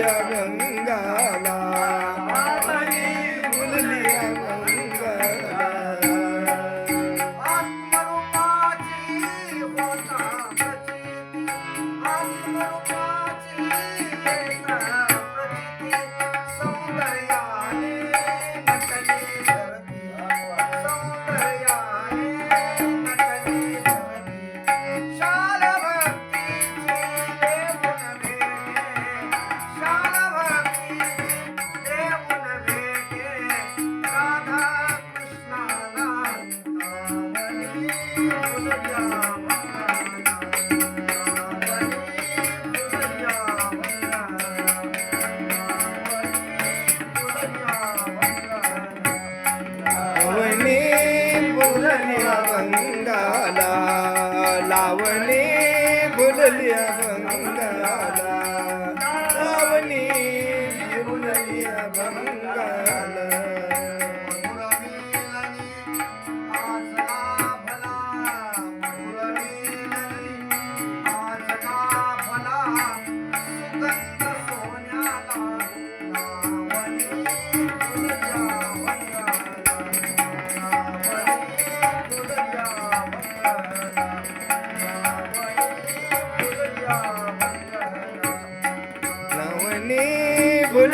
Yeah. फुलले अवंगाला लावणी फुलले अवंगाला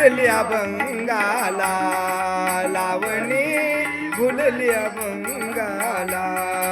fully अभंगाला लावणी fully बंगाला.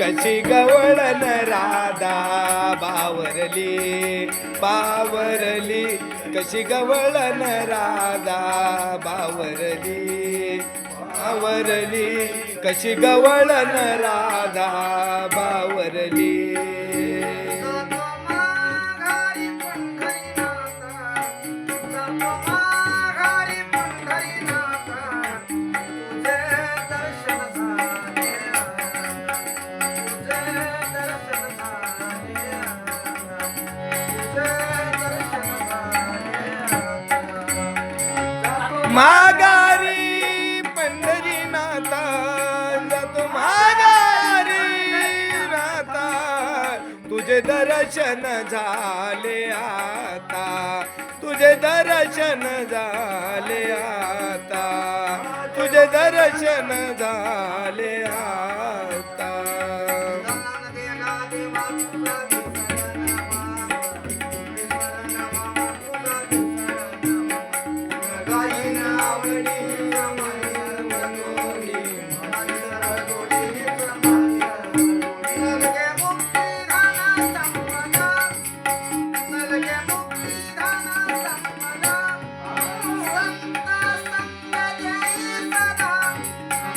कशी गवळण राधा बावरली बावरली. कशी गवळण राधा बावरली बावरली. कशी गवळण राधा बावरली. माघारी पंढरीनाथा जातो माघारी नाथा तुझे दर्शन झाले आता तुझे दर्शन झाले आता. तुझे दर्शन झाले आता.